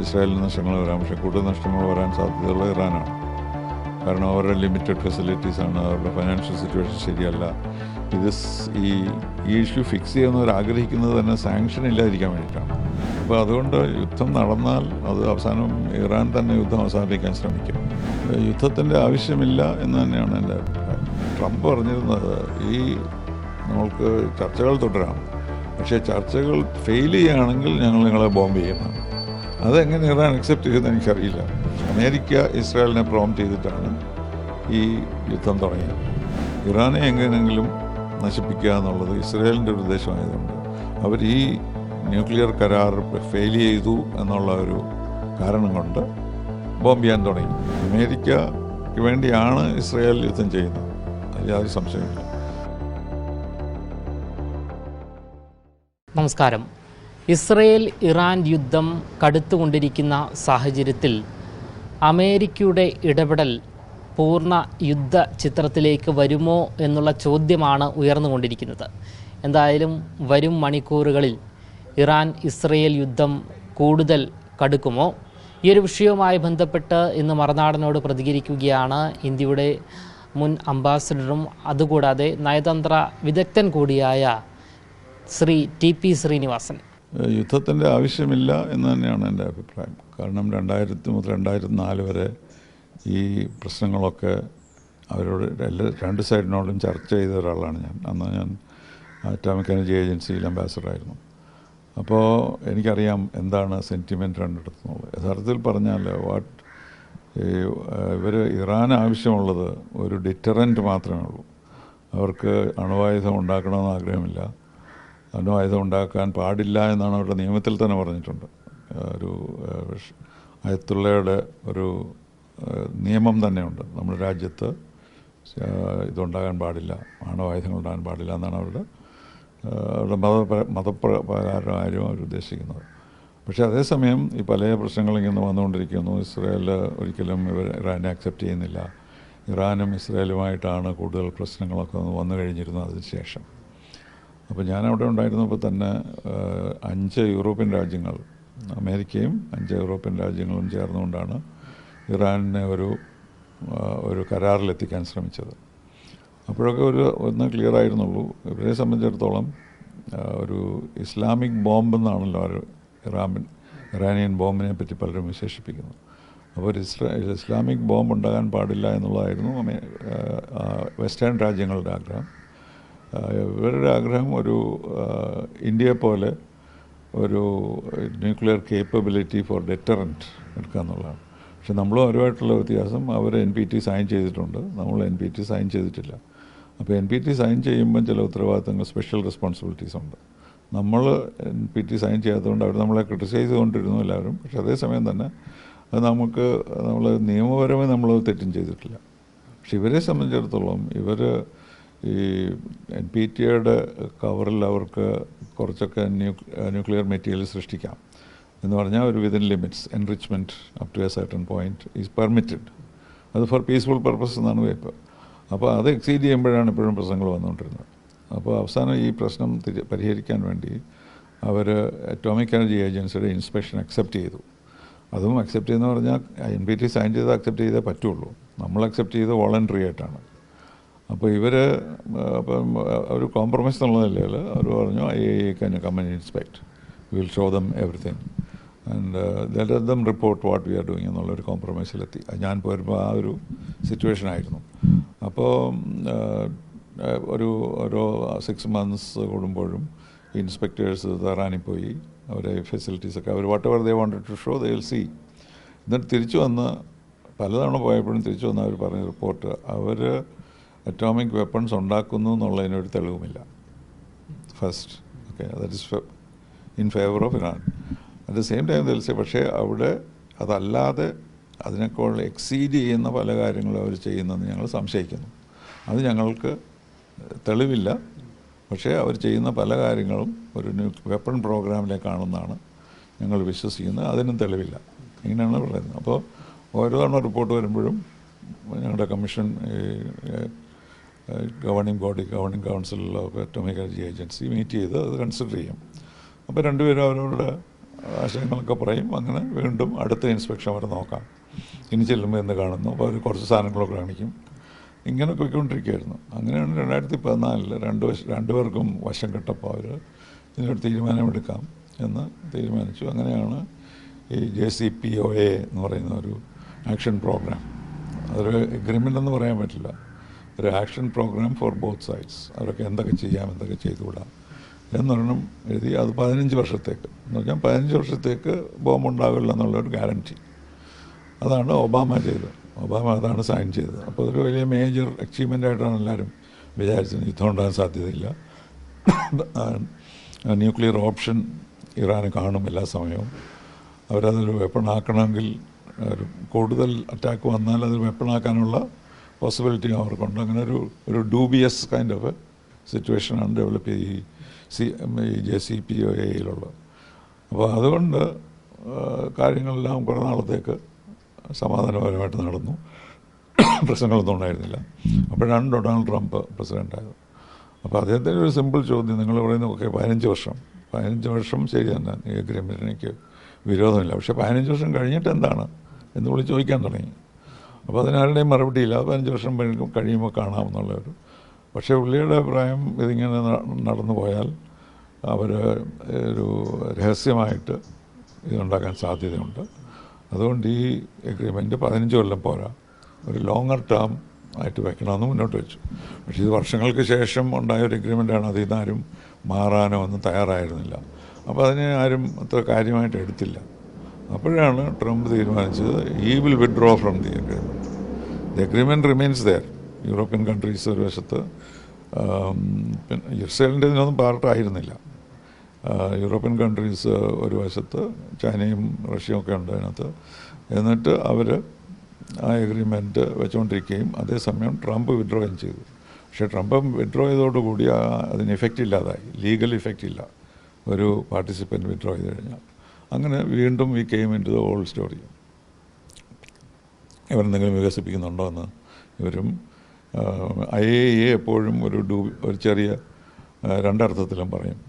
ഇസ്രായേലിന് നഷ്ടങ്ങൾ വരാം. പക്ഷേ കൂടുതൽ നഷ്ടങ്ങൾ വരാൻ സാധ്യതയുള്ള ഇറാനാണ്. കാരണം അവരുടെ ലിമിറ്റഡ് ഫെസിലിറ്റീസാണ് അവരുടെ ഫൈനാൻഷ്യൽ സിറ്റുവേഷൻ ശരിയല്ല. ഇത് ഈ ഈ ഇഷ്യൂ ഫിക്സ് ചെയ്യുന്നവർ ആഗ്രഹിക്കുന്നത് തന്നെ സാങ്ഷൻ ഇല്ലാതിരിക്കാൻ വേണ്ടിയിട്ടാണ്. അപ്പോൾ അതുകൊണ്ട് യുദ്ധം നടന്നാൽ അത് അവസാനം ഇറാൻ തന്നെ യുദ്ധം അവസാനിപ്പിക്കാൻ ശ്രമിക്കും. യുദ്ധത്തിന്റെ ആവശ്യമില്ല എന്ന് തന്നെയാണ് എന്റെ അഭിപ്രായം. ട്രംപ് പറഞ്ഞിരുന്നത് ഈ നമ്മൾക്ക് ചർച്ചകൾ തുടരാം. പക്ഷേ ചർച്ചകൾ ഫെയിൽ ചെയ്യുകയാണെങ്കിൽ ഞങ്ങൾ നിങ്ങളെ ബോംബ് ചെയ്യുന്നതാണ്. അതെങ്ങനെ ഇറാൻ അക്സെപ്റ്റ് ചെയ്യുമെന്ന് എനിക്കറിയില്ല. അമേരിക്ക ഇസ്രായേലിനെ പ്രോം ചെയ്തിട്ടാണ് ഈ യുദ്ധം തുടങ്ങിയത്. ഇറാനെ എങ്ങനെയെങ്കിലും നശിപ്പിക്കുക എന്നുള്ളത് ഇസ്രായേലിന്റെ ഒരു ഉദ്ദേശമായതുകൊണ്ട് അവർ ഈ ന്യൂക്ലിയർ കരാർ ഫെയിൽ ചെയ്തു എന്നുള്ള ഒരു കാരണം കൊണ്ട് ബോംബ് ചെയ്യാൻ തുടങ്ങി. അമേരിക്കയ്ക്ക് വേണ്ടിയാണ് ഇസ്രായേൽ യുദ്ധം ചെയ്യുന്നത്. അതിൽ യാതൊരു സംശയമില്ല നമസ്കാരം. ഇസ്രയേൽ ഇറാൻ യുദ്ധം കടുത്തുകൊണ്ടിരിക്കുന്ന സാഹചര്യത്തിൽ അമേരിക്കയുടെ ഇടപെടൽ പൂർണ യുദ്ധ ചിത്രത്തിലേക്ക് വരുമോ എന്നുള്ള ചോദ്യമാണ് ഉയർന്നുകൊണ്ടിരിക്കുന്നത്. എന്തായാലും വരും മണിക്കൂറുകളിൽ ഇറാൻ ഇസ്രയേൽ യുദ്ധം കൂടുതൽ കടുക്കുമോ? ഈ ഒരു വിഷയവുമായി ബന്ധപ്പെട്ട് ഇന്ന് മറുനാടനോട് പ്രതികരിക്കുകയാണ് ഇന്ത്യയുടെ മുൻ അംബാസഡറും അതുകൂടാതെ നയതന്ത്ര വിദഗ്ധൻ കൂടിയായ ശ്രീ ടി പി ശ്രീനിവാസൻ. യുദ്ധത്തിന്റെ ആവശ്യമില്ല എന്ന് തന്നെയാണ് എന്റെ അഭിപ്രായം. കാരണം രണ്ടായിരത്തി മുതൽ രണ്ടായിരത്തി നാല് വരെ ഈ പ്രശ്നങ്ങളൊക്കെ അവരോട് എല്ലാ രണ്ട് സൈഡിനോടും ചർച്ച ചെയ്ത ഒരാളാണ് ഞാൻ. അന്ന് ഞാൻ അറ്റോമിക് എനർജി ഏജൻസിയിൽ അംബാസഡറായിരുന്നു അപ്പോൾ എനിക്കറിയാം എന്താണ് സെന്റിമെന്റ് രണ്ടിടത്തുനിന്നുള്ളത് യഥാർത്ഥത്തിൽ പറഞ്ഞാൽ വാട്ട് ഇവർ ഇറാൻ ആവശ്യമുള്ളത് ഒരു ഡിറ്ററന്റ് മാത്രമേ ഉള്ളൂ. അവർക്ക് അണുവായുധം ഉണ്ടാക്കണമെന്ന് ആഗ്രഹമില്ല. അണുവായുധം ഉണ്ടാക്കാൻ പാടില്ല എന്നാണ് അവരുടെ നിയമത്തിൽ തന്നെ പറഞ്ഞിട്ടുണ്ട്. ഒരു അയത്തുള്ളയുടെ ഒരു നിയമം തന്നെയുണ്ട്. നമ്മുടെ രാജ്യത്ത് ഇതുണ്ടാകാൻ പാടില്ല ആണവായുധങ്ങൾ ഉണ്ടാകാൻ പാടില്ല എന്നാണ് അവരുടെ അവരുടെ മത മതപ്രകാരം അവർ ഉദ്ദേശിക്കുന്നത്. പക്ഷേ അതേസമയം ഈ പല പ്രശ്നങ്ങളും ഇങ്ങനെ വന്നുകൊണ്ടിരിക്കുന്നു. ഇസ്രായേൽ ഒരിക്കലും ഇവർ ഇറാനെ അക്സെപ്റ്റ് ചെയ്യുന്നില്ല. ഇറാനും ഇസ്രായേലുമായിട്ടാണ് കൂടുതൽ പ്രശ്നങ്ങളൊക്കെ വന്നു കഴിഞ്ഞിരുന്നത് അതിന് ശേഷം അപ്പോൾ ഞാൻ അവിടെ ഉണ്ടായിരുന്നപ്പോൾ തന്നെ അഞ്ച് യൂറോപ്യൻ രാജ്യങ്ങൾ അമേരിക്കയും അഞ്ച് യൂറോപ്യൻ രാജ്യങ്ങളും ചേർന്നുകൊണ്ടാണ് ഇറാനെ ഒരു ഒരു കരാറിലെത്തിക്കാൻ ശ്രമിച്ചത്. അപ്പോഴൊക്കെ ഒരു ഒന്ന് ക്ലിയർ ആയിരുന്നുള്ളൂ ഇവരെ സംബന്ധിച്ചിടത്തോളം ഒരു ഇസ്ലാമിക് ബോംബ് എന്നാണല്ലോ അവർ ഇറാമിൻ ഇറാനിയൻ ബോംബിനെ പറ്റി പലരും വിശേഷിപ്പിക്കുന്നത് അപ്പോൾ ഒരു ഇസ്ലാമിക് ബോംബ് ഉണ്ടാകാൻ പാടില്ല എന്നുള്ളതായിരുന്നു വെസ്റ്റേൺ രാജ്യങ്ങളുടെ ആഗ്രഹം. ഇവരുടെ ആഗ്രഹം ഒരു ഇന്ത്യയെ പോലെ ഒരു ന്യൂക്ലിയർ കേപ്പബിലിറ്റി ഫോർ ഡെറ്ററന്റ് എടുക്കുക എന്നുള്ളതാണ്. പക്ഷെ നമ്മളും അവരുമായിട്ടുള്ള വ്യത്യാസം അവർ എൻ പി ടി സൈൻ ചെയ്തിട്ടുണ്ട്. നമ്മൾ എൻ പി ടി സൈൻ ചെയ്തിട്ടില്ല. അപ്പോൾ എൻ പി ടി സൈൻ ചെയ്യുമ്പം ചില ഉത്തരവാദിത്തങ്ങൾ സ്പെഷ്യൽ റെസ്പോൺസിബിലിറ്റീസ് ഉണ്ട്. നമ്മൾ എൻ പി ടി സൈൻ ചെയ്യാത്തതുകൊണ്ട് അവർ നമ്മളെ ക്രിട്ടിസൈസ് ചെയ്തുകൊണ്ടിരുന്നു എല്ലാവരും. പക്ഷെ അതേസമയം തന്നെ അത് നമുക്ക് നമ്മൾ നിയമപരമായി നമ്മൾ തെറ്റും ചെയ്തിട്ടില്ല. പക്ഷെ ഇവരെ സംബന്ധിച്ചിടത്തോളം ഇവർ ഈ എൻ പി ടിയുടെ കവറിൽ അവർക്ക് കുറച്ചൊക്കെ ന്യൂക്ലിയർ മെറ്റീരിയൽ സൃഷ്ടിക്കാം. എന്ന് പറഞ്ഞാൽ ഒരു within limits enrichment up to a certain point is permitted അത് ഫോർ പീസ്ഫുൾ പർപ്പസ് എന്നാണ് വേപ്പ് അപ്പോൾ അത് എക്സീഡ് ചെയ്യുമ്പോഴാണ് ഇപ്പോഴും പ്രശ്നങ്ങൾ വന്നുകൊണ്ടിരുന്നത്. അപ്പോൾ അവസാനം ഈ പ്രശ്നം പരിഹരിക്കാൻ വേണ്ടി അവർ അറ്റോമിക് എനർജി ഏജൻസിയുടെ ഇൻസ്പെക്ഷൻ അക്സെപ്റ്റ് ചെയ്തു. അതും അക്സെപ്റ്റ് ചെയ്യുന്ന പറഞ്ഞാൽ എൻ പി ടി സൈൻ ചെയ്ത് അക്സെപ്റ്റ് ചെയ്തേ പറ്റുള്ളൂ. നമ്മൾ അക്സെപ്റ്റ് ചെയ്ത് വോളണ്ടറി ആയിട്ടാണ്. അപ്പോൾ ഇവർ അപ്പം ഒരു കോംപ്രമൈസ് എന്നുള്ള നിലയിൽ അവർ പറഞ്ഞു I A can company inspect will show them everything and let them report what we are doing എന്നുള്ളൊരു കോംപ്രമൈസിലെത്തി ഞാൻ പോരുമ്പോൾ ആ ഒരു സിറ്റുവേഷൻ ആയിരുന്നു. അപ്പോൾ ഒരു ഓരോ സിക്സ് മന്ത്സ് കൂടുമ്പോഴും ഇൻസ്പെക്ടേഴ്സ് തറാനി പോയി അവരെ ഫെസിലിറ്റീസൊക്കെ അവർ whatever they wanted to show they will see എന്നിട്ട് തിരിച്ചു വന്ന് പലതവണ പോയപ്പോഴും തിരിച്ചു വന്ന് അവർ പറഞ്ഞ റിപ്പോർട്ട് അവർ അറ്റോമിക് വെപ്പൺസ് ഉണ്ടാക്കുന്നു എന്നുള്ളതിനൊരു തെളിവുമില്ല. First okay that is in favour of Iran at the same time തെളിച്ച് പക്ഷേ അവിടെ അതല്ലാതെ അതിനേക്കാൾ എക്സീഡ് ചെയ്യുന്ന പല കാര്യങ്ങളും അവർ ചെയ്യുന്നതെന്ന് ഞങ്ങൾ സംശയിക്കുന്നു. അത് ഞങ്ങൾക്ക് തെളിവില്ല. പക്ഷേ അവർ ചെയ്യുന്ന പല കാര്യങ്ങളും ഒരു വെപ്പൺ പ്രോഗ്രാമിലേക്കാണെന്നാണ് ഞങ്ങൾ വിശ്വസിക്കുന്നത്. അതിനും തെളിവില്ല. ഇങ്ങനെയാണ് പറയുന്നത്. അപ്പോൾ ഓരോ തവണ റിപ്പോർട്ട് വരുമ്പോഴും ഞങ്ങളുടെ commission governing body governing council of atomic energy agency meet ചെയ്ത് അത് കൺസിഡർ ചെയ്യും. അപ്പോൾ രണ്ടുപേരും അവരവരുടെ ആശയങ്ങളൊക്കെ പറയും. അങ്ങനെ വീണ്ടും അടുത്ത ഇൻസ്പെക്ഷൻ വരെ നോക്കാം. ഇനി ചെല്ലുമ്പോൾ എന്ന് കാണുന്നു? അപ്പോൾ അവർ കുറച്ച് സാധനങ്ങളൊക്കെ കാണിക്കും. ഇങ്ങനെ പോയിക്കൊണ്ടിരിക്കുകയായിരുന്നു. അങ്ങനെയാണ് രണ്ടായിരത്തി പതിനാലിൽ രണ്ട് വശം രണ്ടുപേർക്കും വശം കെട്ടപ്പോൾ അവർ ഇതിനൊരു തീരുമാനമെടുക്കാം എന്ന് തീരുമാനിച്ചു. അങ്ങനെയാണ് ഈ J C P O A എന്ന് പറയുന്ന ഒരു ആക്ഷൻ പ്രോഗ്രാം. അതൊരു എഗ്രിമെന്റ് എന്ന് പറയാൻ പറ്റില്ല. ഒരു action programme for both sides അവരൊക്കെ എന്തൊക്കെ ചെയ്യാം എന്തൊക്കെ ചെയ്തുകൂടാം എന്നൊരെണ്ണം എഴുതി അത് പതിനഞ്ച് വർഷത്തേക്ക്. എന്ന് പറഞ്ഞാൽ പതിനഞ്ച് വർഷത്തേക്ക് ബോംബ് ഉണ്ടാകില്ല എന്നുള്ളൊരു ഗ്യാരണ്ടി അതാണ് ഒബാമ ചെയ്തത്. ഒബാമ അതാണ് സൈൻ ചെയ്തത്. അപ്പോൾ അതൊരു വലിയ മേജർ അച്ചീവ്മെന്റ് ആയിട്ടാണ് എല്ലാവരും വിചാരിച്ചത്. യുദ്ധം ഉണ്ടാകാൻ സാധ്യതയില്ല. ന്യൂക്ലിയർ ഓപ്ഷൻ ഇറാന് കാണും എല്ലാ സമയവും. അവരതൊരു വെപ്പണാക്കണമെങ്കിൽ കൂടുതൽ അറ്റാക്ക് വന്നാൽ അത് വെപ്പണാക്കാനുള്ള പോസിബിലിറ്റി അവർക്കുണ്ട് അങ്ങനെ ഒരു ഒരു ഡൂബിയസ് കൈൻഡ് ഓഫ് സിറ്റുവേഷനാണ് ഡെവലപ്പ് ഈ സി ഈ ജെ സി പി ഒ എയിലുള്ളത് അപ്പോൾ അതുകൊണ്ട് കാര്യങ്ങളെല്ലാം കുറേ നാളത്തേക്ക് സമാധാനപരമായിട്ട് നടന്നു. പ്രശ്നങ്ങളൊന്നും ഉണ്ടായിരുന്നില്ല. അപ്പോഴാണ് ഡൊണാൾഡ് ട്രംപ് പ്രസിഡന്റായത് അപ്പോൾ അദ്ദേഹത്തിന്റെ ഒരു സിമ്പിൾ ചോദ്യം നിങ്ങൾ പറയുന്നത് ഓക്കെ പതിനഞ്ച് വർഷം. പതിനഞ്ച് വർഷം ശരി തന്നെ. ഈ അഗ്രിമെന്റിന് എനിക്ക് വിരോധമില്ല. പക്ഷേ പതിനഞ്ച് വർഷം കഴിഞ്ഞിട്ട് എന്താണ് എന്ന് വിളിച്ച് ചോദിക്കാൻ തുടങ്ങി. അപ്പോൾ അതിനാരുടെയും മറുപടിയില്ല. പതിനഞ്ച് വർഷം കഴിയും- കഴിയുമ്പോൾ കാണാമെന്നുള്ള ഒരു പക്ഷേ പുള്ളിയുടെ അഭിപ്രായം ഇതിങ്ങനെ നടന്നു പോയാൽ അവർ ഒരു രഹസ്യമായിട്ട് ഇതുണ്ടാക്കാൻ സാധ്യതയുണ്ട്. അതുകൊണ്ട് ഈ എഗ്രിമെന്റ് പതിനഞ്ച് കൊല്ലം പോരാ. ഒരു ലോങ്ങർ ടേം ആയിട്ട് വെക്കണമെന്ന് മുന്നോട്ട് വെച്ചു. പക്ഷേ ഇത് വർഷങ്ങൾക്ക് ശേഷം ഉണ്ടായ ഒരു എഗ്രിമെന്റാണ് അതിൽ നിന്ന് ആരും മാറാനോ ഒന്നും തയ്യാറായിരുന്നില്ല. അപ്പോൾ അതിനെ ആരും അത്ര കാര്യമായിട്ട് എടുത്തില്ല. അപ്പോഴാണ് ട്രംപ് തീരുമാനിച്ചത് ഈ will withdraw from the the agreement remains there European countries ഒരു വശത്ത് പിന്നെ ഇസ്രയേലിന്റെ ഇതിനൊന്നും പാർട്ടായിരുന്നില്ല. യൂറോപ്യൻ കൺട്രീസ് ഒരു വശത്ത് ചൈനയും റഷ്യയും ഒക്കെ ഉണ്ട് അതിനകത്ത്. എന്നിട്ട് അവർ ആ എഗ്രിമെന്റ് വെച്ചുകൊണ്ടിരിക്കുകയും അതേസമയം ട്രംപ് വിഡ്രോയും ചെയ്തു. പക്ഷേ ട്രംപ് വിഡ്രോ ചെയ്തോടുകൂടി അതിന് ഇഫക്റ്റ് ഇല്ലാതായി. ലീഗൽ ഇഫക്റ്റ് ഇല്ല. ഒരു പാർട്ടിസിപ്പന്റ് വിഡ്രോ ചെയ്ത് കഴിഞ്ഞാൽ. അങ്ങനെ വീണ്ടും we came into the old story ഇവരെന്തെങ്കിലും വികസിപ്പിക്കുന്നുണ്ടോ എന്ന് ഇവരും ഐ എ എ എപ്പോഴും ഒരു ഡൂ ഒരു ചെറിയ രണ്ടർത്ഥത്തിലും പറയും.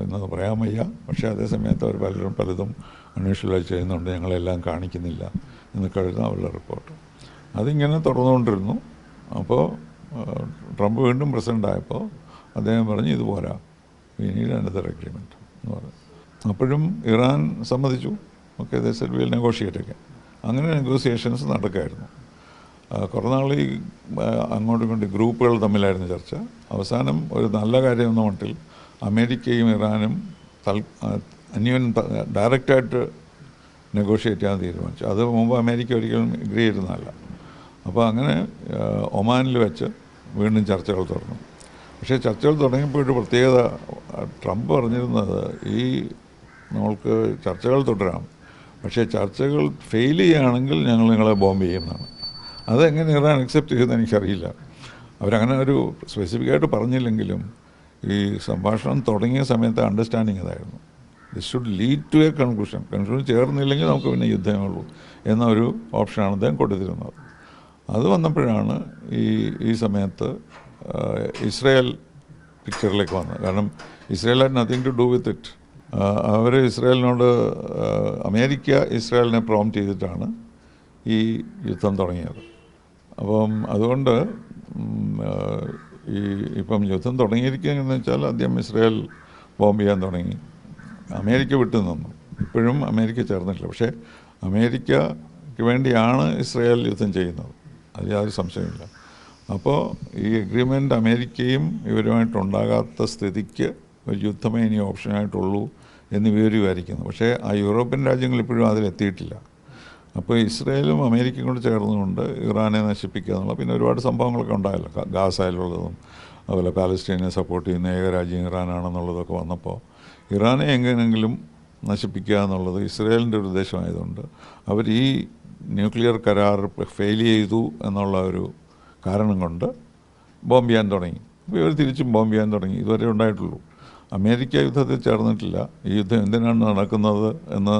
എന്നത് പറയാൻ വയ്യ. പക്ഷേ അതേ സമയത്ത് അവർ പലരും പലതും അൺയൂഷ്വലായി ചെയ്യുന്നുണ്ട്. ഞങ്ങളെല്ലാം കാണിക്കുന്നില്ല എന്ന് കഴിഞ്ഞ അവരുടെ റിപ്പോർട്ട്. അതിങ്ങനെ തുടർന്നുകൊണ്ടിരുന്നു. അപ്പോൾ ട്രംപ് വീണ്ടും പ്രസിഡന്റ് ആയപ്പോൾ അദ്ദേഹം പറഞ്ഞു ഇത് പോരാ. വി അനദർ അഗ്രിമെന്റ് എന്ന് പറഞ്ഞു. അപ്പോഴും ഇറാൻ സമ്മതിച്ചു. Okay they said will negotiate ഒക്കെ അങ്ങനെ നെഗോസിയേഷൻസ് നടക്കായിരുന്നു. കുറേ നാൾ ഈ അങ്ങോട്ടും ഇങ്ങോട്ടും ഗ്രൂപ്പുകൾ തമ്മിലായിരുന്നു ചർച്ച. അവസാനം ഒരു നല്ല കാര്യം എന്ന മട്ടിൽ അമേരിക്കയും ഇറാനും തൽ അന്യോന്യം ഡയറക്റ്റായിട്ട് നെഗോഷിയേറ്റ് ചെയ്യാൻ തീരുമാനിച്ചു. അത് മുമ്പ് അമേരിക്ക ഒരിക്കലും എഗ്രി ചെയ്തിരുന്നതല്ല. അപ്പോൾ അങ്ങനെ ഒമാനിൽ വെച്ച് വീണ്ടും ചർച്ചകൾ തുടർന്നു. പക്ഷേ ചർച്ചകൾ തുടങ്ങിയപ്പോൾ ഒരു പ്രത്യേകത ട്രംപ് പറഞ്ഞിരുന്നത് ഈ നമ്മൾക്ക് ചർച്ചകൾ തുടരാം പക്ഷേ ചർച്ചകൾ ഫെയിൽ ചെയ്യുകയാണെങ്കിൽ ഞങ്ങൾ നിങ്ങളെ ബോംബ് ചെയ്യുന്നതാണ് അതെങ്ങനെ ഇറാൻ അക്സെപ്റ്റ് ചെയ്തെന്ന് എനിക്കറിയില്ല. അവരങ്ങനെ ഒരു സ്പെസിഫിക്കായിട്ട് പറഞ്ഞില്ലെങ്കിലും ഈ സംഭാഷണം തുടങ്ങിയ സമയത്ത് അണ്ടർസ്റ്റാൻഡിങ് അതായിരുന്നു. This should lead to a conclusion conclusion ചേർന്നില്ലെങ്കിൽ നമുക്ക് പിന്നെ യുദ്ധമേ ഉള്ളൂ എന്നൊരു ഓപ്ഷനാണ് അദ്ദേഹം കൊടുത്തിരുന്നത്. അത് വന്നപ്പോഴാണ് ഈ ഈ സമയത്ത് ഇസ്രയേൽ പിക്ചറിലേക്ക് വന്നത്. കാരണം Israel had nothing to do with it അവർ ഇസ്രായേലിനോട് അമേരിക്ക ഇസ്രായേലിനെ പ്രോംപ്റ്റ് ചെയ്തിട്ടാണ് ഈ യുദ്ധം തുടങ്ങിയത്. അപ്പം അതുകൊണ്ട് ഈ ഇപ്പം യുദ്ധം തുടങ്ങിയിരിക്കുകയെന്ന് വെച്ചാൽ ആദ്യം ഇസ്രായേൽ ബോംബ് ചെയ്യാൻ തുടങ്ങി. അമേരിക്ക വിട്ടു നിന്നു. ഇപ്പോഴും അമേരിക്ക ചേർന്നിട്ടില്ല. പക്ഷേ അമേരിക്കയ്ക്ക് വേണ്ടിയാണ് ഇസ്രായേൽ യുദ്ധം ചെയ്യുന്നത്. അത് യാതൊരു സംശയമില്ല അപ്പോൾ ഈ അഗ്രിമെന്റ് അമേരിക്കയും ഇവരുമായിട്ടുണ്ടാകാത്ത സ്ഥിതിക്ക് ഒരു യുദ്ധമേ ഇനി ഓപ്ഷനായിട്ടുള്ളൂ എന്ന് വിവരിക്കുമായിരിക്കുന്നു. പക്ഷേ ആ യൂറോപ്യൻ രാജ്യങ്ങൾ ഇപ്പോഴും അതിലെത്തിയിട്ടില്ല. അപ്പോൾ ഇസ്രയേലും അമേരിക്കയും കൂടെ ചേർന്നുകൊണ്ട് ഇറാനെ നശിപ്പിക്കുക എന്നുള്ള പിന്നെ ഒരുപാട് സംഭവങ്ങളൊക്കെ ഉണ്ടായല്ലോ. ഗാസയിലുള്ളതും അതുപോലെ പാലസ്റ്റീനെ സപ്പോർട്ട് ചെയ്യുന്ന ഏക രാജ്യം ഇറാനാണെന്നുള്ളതൊക്കെ വന്നപ്പോൾ ഇറാനെ എങ്ങനെയെങ്കിലും നശിപ്പിക്കുക എന്നുള്ളത് ഇസ്രയേലിന്റെ ഒരു ഉദ്ദേശമായതുകൊണ്ട് അവർ ഈ ന്യൂക്ലിയർ കരാർ ഫെയിൽ ചെയ്തു എന്നുള്ള ഒരു കാരണം കൊണ്ട് ബോംബ് ചെയ്യാൻ തുടങ്ങി. ഇവർ തിരിച്ചും ബോംബ് ചെയ്യാൻ തുടങ്ങി. ഇതുവരെ ഉണ്ടായിട്ടുള്ളൂ. അമേരിക്ക യുദ്ധത്തിൽ ചേർന്നിട്ടില്ല. ഈ യുദ്ധം എന്തിനാണ് നടക്കുന്നത് എന്ന്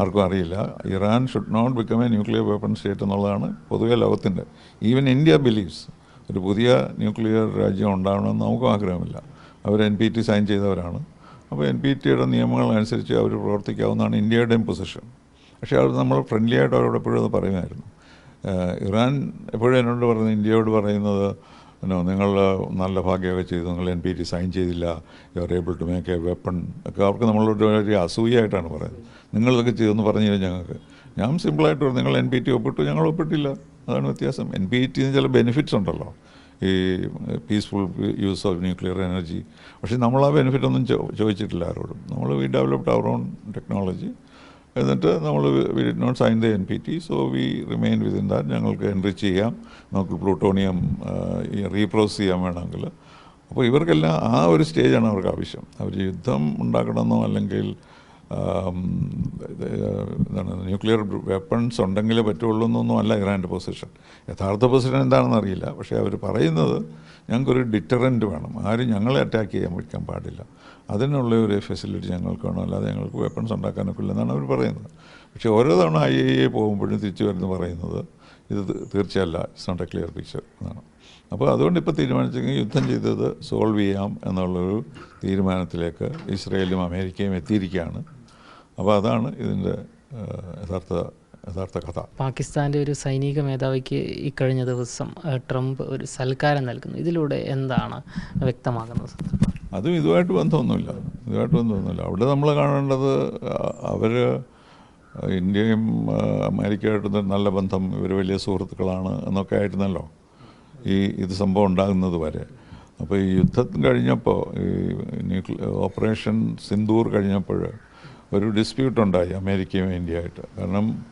ആർക്കും അറിയില്ല. Iran should not become a nuclear weapon state എന്നുള്ളതാണ് പൊതുവെ ലോകത്തിന്റെ. ഈവൻ ഇന്ത്യ ബിലീവ്സ് ഒരു പുതിയ ന്യൂക്ലിയർ രാജ്യം ഉണ്ടാവണമെന്ന് നമുക്കും ആഗ്രഹമില്ല. അവർ എൻ പി ടി സൈൻ ചെയ്തവരാണ്. അപ്പോൾ എൻ പി ടിയുടെ നിയമങ്ങൾ അനുസരിച്ച് അവർ പ്രവർത്തിക്കാവുന്നതാണ് ഇന്ത്യയുടെയും പൊസിഷൻ പക്ഷേ അത് നമ്മൾ ഫ്രണ്ട്ലി ആയിട്ട് അവരോട് എപ്പോഴും അത് പറയുമായിരുന്നു. ഇറാൻ എപ്പോഴും എന്നോട് പറയുന്നത് ഇന്ത്യയോട് പറയുന്നത് നിങ്ങൾ നല്ല ഭാഗ്യമൊക്കെ ചെയ്തു. നിങ്ങൾ എൻ പി ടി സൈൻ ചെയ്തില്ല. You are able to make a weapon ഒക്കെ അവർക്ക് നമ്മളോട് ഒരു അസൂയായിട്ടാണ് പറയുന്നത്. നിങ്ങളിതൊക്കെ ചെയ്തെന്ന് പറഞ്ഞു ഞങ്ങൾക്ക്. ഞാൻ സിമ്പിളായിട്ട് പറഞ്ഞു. നിങ്ങൾ എൻ പി ടി ഒപ്പിട്ടു. ഞങ്ങൾ ഒപ്പിട്ടില്ല. അതാണ് വ്യത്യാസം. എൻ പി ടിന് ചില ബെനിഫിറ്റ്സ് ഉണ്ടല്ലോ. ഈ peaceful use of nuclear energy പക്ഷേ നമ്മൾ ആ ബെനിഫിറ്റ് ഒന്നും ചോദിച്ചിട്ടില്ല ആരോടും. നമ്മൾ we developed our own technology എന്നിട്ട് നമ്മൾ we did not sign the N P T so we remain within that ഞങ്ങൾക്ക് എൻറിച്ച് ചെയ്യാം. നമുക്ക് പ്ലൂട്ടോണിയം റീപ്രോസസ് ചെയ്യാൻ വേണമെങ്കിൽ. അപ്പോൾ ഇവർക്കെല്ലാം ആ ഒരു സ്റ്റേജാണ് അവർക്ക് ആവശ്യം. അവർ യുദ്ധം ഉണ്ടാക്കണമെന്നോ അല്ലെങ്കിൽ എന്താണ് ന്യൂക്ലിയർ വെപ്പൺസ് ഉണ്ടെങ്കിലേ പറ്റുള്ളൂ എന്നൊന്നും അല്ല ഇറാന്റെ പൊസിഷൻ യഥാർത്ഥ പൊസിഷൻ എന്താണെന്ന് അറിയില്ല. പക്ഷേ അവർ പറയുന്നത് ഞങ്ങൾക്കൊരു ഡിറ്ററന്റ് വേണം. ആരും ഞങ്ങളെ അറ്റാക്ക് ചെയ്യാൻ വയ്ക്കാൻ പാടില്ല. അതിനുള്ള ഒരു ഫെസിലിറ്റി ഞങ്ങൾക്ക് വേണം. അല്ലാതെ ഞങ്ങൾക്ക് വെപ്പൺസ് ഉണ്ടാക്കാനൊക്കെ ഇല്ലെന്നാണ് അവർ പറയുന്നത്. പക്ഷേ ഓരോ തവണ ഐ എ എ പോകുമ്പോഴും തിരിച്ചു വരുന്ന പറയുന്നത് ഇത് തീർച്ചയല്ല it's not a clear picture എന്നാണ്. അപ്പോൾ അതുകൊണ്ട് ഇപ്പോൾ തീരുമാനിച്ചെങ്കിൽ യുദ്ധം ചെയ്തത് സോൾവ് ചെയ്യാം എന്നുള്ളൊരു തീരുമാനത്തിലേക്ക് ഇസ്രയേലും അമേരിക്കയും എത്തിയിരിക്കുകയാണ്. അപ്പോൾ അതാണ് ഇതിന്റെ യഥാർത്ഥ യഥാർത്ഥ കഥ. പാകിസ്ഥാന്റെ ഒരു സൈനിക മേധാവിക്ക് ഇക്കഴിഞ്ഞ ദിവസം ട്രംപ് ഒരു സൽക്കാരം നൽകുന്നു. ഇതിലൂടെ എന്താണ് വ്യക്തമാകുന്നത്? അതും ഇതുമായിട്ട് ബന്ധമൊന്നുമില്ല. ഇതുമായിട്ട് ബന്ധമൊന്നുമില്ല. അവിടെ നമ്മൾ കാണേണ്ടത് അവർ ഇന്ത്യയും അമേരിക്കയായിട്ട് നല്ല ബന്ധം ഇവർ വലിയ സുഹൃത്തുക്കളാണ് എന്നൊക്കെ ആയിരുന്നല്ലോ ഈ ഇത് സംഭവം ഉണ്ടാകുന്നത് വരെ. അപ്പോൾ ഈ യുദ്ധം കഴിഞ്ഞപ്പോൾ ഈ ന്യൂക്ലിയർ ഓപ്പറേഷൻ സിന്ദൂർ കഴിഞ്ഞപ്പോൾ ഒരു ഡിസ്പ്യൂട്ട് ഉണ്ടായി അമേരിക്കയും ഇന്ത്യയായിട്ട്. കാരണം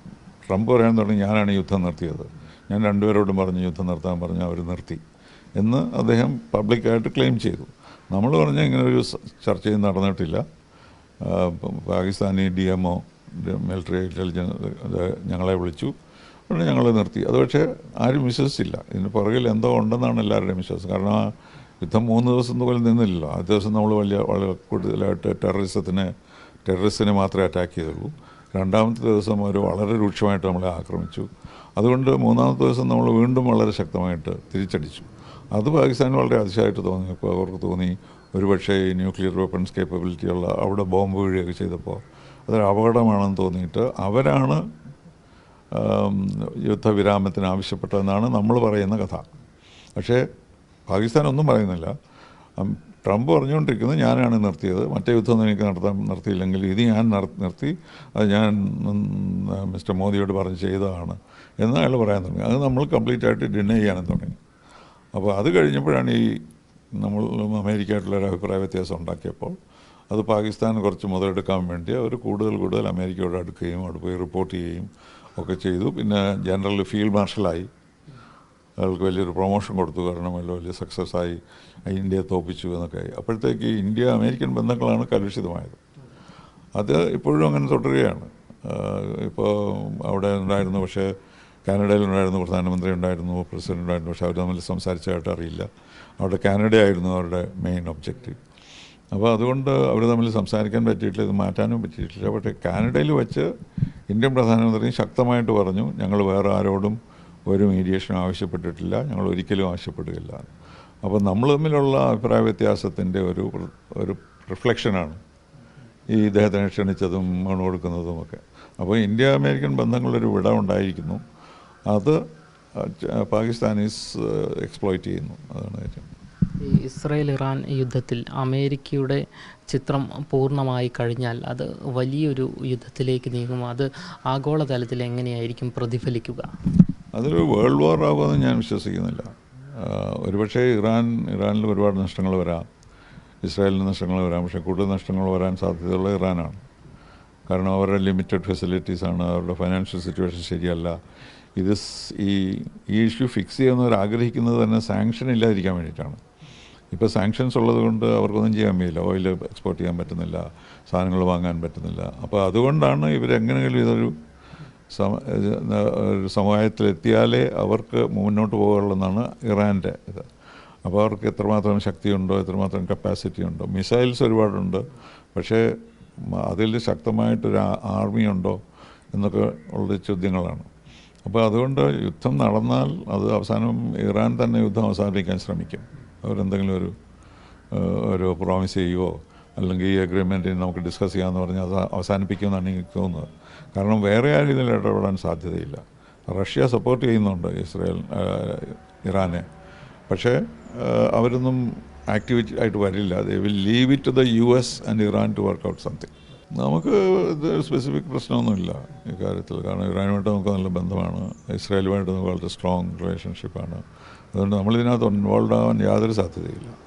ട്രംപ് പറയാൻ തുടങ്ങി ഞാനാണ് യുദ്ധം നിർത്തിയത്. ഞാൻ രണ്ടുപേരോടും പറഞ്ഞു യുദ്ധം നിർത്താൻ പറഞ്ഞു അവർ നിർത്തി. എന്ന് അദ്ദേഹം പബ്ലിക്കായിട്ട് ക്ലെയിം ചെയ്തു. നമ്മൾ പറഞ്ഞ ഇങ്ങനെ ഒരു ചർച്ചയും നടന്നിട്ടില്ല. Pakistani D M O military intelligence ഞങ്ങളെ വിളിച്ചു. ഉടനെ ഞങ്ങൾ നിർത്തി. അത് പക്ഷേ ആരും വിശ്വസിച്ചില്ല. ഇതിന് പുറകിൽ എന്തോ ഉണ്ടെന്നാണ് എല്ലാവരുടെയും വിശ്വാസം. കാരണം ആ യുദ്ധം മൂന്ന് ദിവസം പോലും നിന്നില്ലല്ലോ. ആ ദിവസം നമ്മൾ വലിയ വളരെ കൂടുതലായിട്ട് ടെററിസത്തിനെ ടെററിസ്റ്റിനെ മാത്രമേ അറ്റാക്ക് ചെയ്തുള്ളൂ. രണ്ടാമത്തെ ദിവസം അവർ വളരെ രൂക്ഷമായിട്ട് നമ്മളെ ആക്രമിച്ചു. അതുകൊണ്ട് മൂന്നാമത്തെ ദിവസം നമ്മൾ വീണ്ടും വളരെ ശക്തമായിട്ട് തിരിച്ചടിച്ചു. അത് പാകിസ്ഥാന് വളരെ അതിശയമായിട്ട് തോന്നി. അപ്പോൾ അവർക്ക് തോന്നി ഒരുപക്ഷേ ഈ ന്യൂക്ലിയർ വെപ്പൺസ് കേപ്പബിലിറ്റി ഉള്ള അവിടെ ബോംബ് വീഴുകയൊക്കെ ചെയ്തപ്പോൾ അതൊരു അപകടമാണെന്ന് തോന്നിയിട്ട് അവരാണ് യുദ്ധവിരാമത്തിന് ആവശ്യപ്പെട്ടതെന്നാണ് നമ്മൾ പറയുന്ന കഥ. പക്ഷേ പാകിസ്ഥാൻ ഒന്നും പറയുന്നില്ല. ട്രംപ് പറഞ്ഞുകൊണ്ടിരിക്കുന്നത് ഞാനാണ് നിർത്തിയത്. മറ്റേ യുദ്ധം എനിക്ക് നടത്താൻ നിർത്തിയില്ലെങ്കിൽ ഇത് ഞാൻ നിർത്തി. അത് ഞാൻ മിസ്റ്റർ മോദിയോട് പറഞ്ഞ് ചെയ്തതാണ് എന്ന് അയാൾ പറയാൻ തുടങ്ങി. അത് നമ്മൾ കംപ്ലീറ്റ് ആയിട്ട് ഡിനൈ ചെയ്യാനും തുടങ്ങി. അപ്പോൾ അത് കഴിഞ്ഞപ്പോഴാണ് ഈ നമ്മൾ അമേരിക്കയായിട്ടുള്ള ഒരു അഭിപ്രായ വ്യത്യാസം ഉണ്ടാക്കിയപ്പോൾ അത് പാകിസ്ഥാൻ കുറച്ച് മുതലെടുക്കാൻ വേണ്ടി അവർ കൂടുതൽ കൂടുതൽ അമേരിക്കയോട് അടുക്കുകയും അവിടെ പോയി റിപ്പോർട്ട് ചെയ്യുകയും ഒക്കെ ചെയ്തു. പിന്നെ ജനറൽ ഫീൽഡ് മാർഷലായി. അയാൾക്ക് വലിയൊരു പ്രൊമോഷൻ കൊടുത്തു. കാരണം വലിയ വലിയ സക്സസ് ആയി. ഇന്ത്യയെ തോപ്പിച്ചു എന്നൊക്കെ ആയി. അപ്പോഴത്തേക്ക് ഇന്ത്യ അമേരിക്കൻ ബന്ധങ്ങളാണ് കലുഷിതമായത്. അത് ഇപ്പോഴും അങ്ങനെ തുടരുകയാണ്. ഇപ്പോൾ അവിടെ ഉണ്ടായിരുന്നു. പക്ഷേ കാനഡയിൽ കാനഡയിലുണ്ടായിരുന്നു പ്രധാനമന്ത്രി ഉണ്ടായിരുന്നു. പ്രസിഡന്റ് ഉണ്ടായിരുന്നു. പക്ഷേ അവർ തമ്മിൽ സംസാരിച്ചതായിട്ട് അറിയില്ല. അവിടെ കാനഡയായിരുന്നു അവരുടെ മെയിൻ ഒബ്ജക്റ്റീവ് അപ്പോൾ അതുകൊണ്ട് അവർ തമ്മിൽ സംസാരിക്കാൻ പറ്റിയിട്ടില്ല. ഇത് മാറ്റാനും പറ്റിയിട്ടില്ല. പക്ഷേ കാനഡയിൽ വെച്ച് ഇന്ത്യൻ പ്രധാനമന്ത്രി ശക്തമായിട്ട് പറഞ്ഞു ഞങ്ങൾ വേറെ ആരോടും ഒരു മീഡിയേഷൻ ആവശ്യപ്പെട്ടിട്ടില്ല ഞങ്ങൾ ഒരിക്കലും ആവശ്യപ്പെടുകയില്ല. അപ്പോൾ നമ്മൾ തമ്മിലുള്ള അഭിപ്രായ വ്യത്യാസത്തിന്റെ ഒരു ഒരു റിഫ്ലക്ഷനാണ് ഈ ഇദ്ദേഹത്തിനെ ക്ഷണിച്ചതും മണ് കൊടുക്കുന്നതും ഒക്കെ. അപ്പോൾ ഇന്ത്യ അമേരിക്കൻ ബന്ധങ്ങളൊരു വിട ഉണ്ടായിരിക്കുന്നു. അത് പാകിസ്ഥാനീസ് എക്സ്പ്ലോയിറ്റ് ചെയ്യുന്നു. അതാണ് കാര്യം ഈ ഇസ്രായേൽ ഇറാൻ യുദ്ധത്തിൽ അമേരിക്കയുടെ ചിത്രം പൂർണമായി കഴിഞ്ഞാൽ അത് വലിയൊരു യുദ്ധത്തിലേക്ക് നീങ്ങും. അത് ആഗോളതലത്തിൽ എങ്ങനെയായിരിക്കും പ്രതിഫലിക്കുക? അതൊരു വേൾഡ് വാർ ആകുമെന്ന് ഞാൻ വിശ്വസിക്കുന്നില്ല. ഒരുപക്ഷെ ഇറാൻ ഇറാനിൽ ഒരുപാട് നഷ്ടങ്ങൾ വരാം. ഇസ്രായേലിന് നഷ്ടങ്ങൾ വരാം. പക്ഷേ കൂടുതൽ നഷ്ടങ്ങൾ വരാൻ സാധ്യതയുള്ള ഇറാനാണ്. കാരണം അവരുടെ ലിമിറ്റഡ് ഫെസിലിറ്റീസാണ് അവരുടെ ഫൈനാൻഷ്യൽ സിറ്റുവേഷൻ ശരിയല്ല. ഇത് ഈ ഈ ഇഷ്യൂ ഫിക്സ് ചെയ്യുന്നവർ ആഗ്രഹിക്കുന്നത് തന്നെ സാങ്ഷൻ ഇല്ലാതിരിക്കാൻ വേണ്ടിയിട്ടാണ്. ഇപ്പോൾ സാങ്ഷൻസ് ഉള്ളത് കൊണ്ട് അവർക്കൊന്നും ചെയ്യാൻ കഴിയില്ല ഓയിൽ എക്സ്പോർട്ട് ചെയ്യാൻ പറ്റുന്നില്ല. സാധനങ്ങൾ വാങ്ങാൻ പറ്റുന്നില്ല. അപ്പോൾ അതുകൊണ്ടാണ് ഇവരെങ്ങനെയെങ്കിലും ഇതൊരു ഒരു സമവായത്തിലെത്തിയാലേ അവർക്ക് മുന്നോട്ട് പോകാനുള്ളതാണ് ഇറാന്റെ ഇത്. അപ്പോൾ അവർക്ക് എത്രമാത്രം ശക്തിയുണ്ടോ എത്രമാത്രം കപ്പാസിറ്റി ഉണ്ടോ മിസൈൽസ് ഒരുപാടുണ്ട്. പക്ഷേ അതിൽ ശക്തമായിട്ടൊരു ആർമി ഉണ്ടോ എന്നൊക്കെ ഉള്ള ചോദ്യങ്ങളാണ്. അപ്പോൾ അതുകൊണ്ട് യുദ്ധം നടന്നാൽ അത് അവസാനം ഇറാൻ തന്നെ യുദ്ധം അവസാനിപ്പിക്കാൻ ശ്രമിക്കും. അവരെന്തെങ്കിലും ഒരു ഒരു പ്രോമിസ് ചെയ്യുവോ അല്ലെങ്കിൽ ഈ അഗ്രിമെന്റ് നമുക്ക് ഡിസ്കസ് ചെയ്യാമെന്ന് പറഞ്ഞാൽ അത് അവസാനിപ്പിക്കുമെന്നാണ് എനിക്ക് തോന്നുന്നത്. കാരണം വേറെ ആരും ഇതിൽ ഇടപെടാൻ സാധ്യതയില്ല. റഷ്യ സപ്പോർട്ട് ചെയ്യുന്നുണ്ട് ഇസ്രായേൽ ഇറാനെ. പക്ഷേ അവരൊന്നും ആക്ടിവിറ്റി ആയിട്ട് വരില്ല. They will leave it to the U S and Iran to work out something നമുക്ക് ഇത് സ്പെസിഫിക് പ്രശ്നമൊന്നുമില്ല ഇക്കാര്യത്തിൽ കാരണം ഇറാനുമായിട്ട് നമുക്ക് നല്ല ബന്ധമാണ്. ഇസ്രായേലുമായിട്ട് നമുക്ക് വളരെ സ്ട്രോങ് റിലേഷൻഷിപ്പാണ് അതുകൊണ്ട് നമ്മളിതിനകത്ത് ഇൻവോൾവ് ആവാൻ യാതൊരു സാധ്യതയില്ല.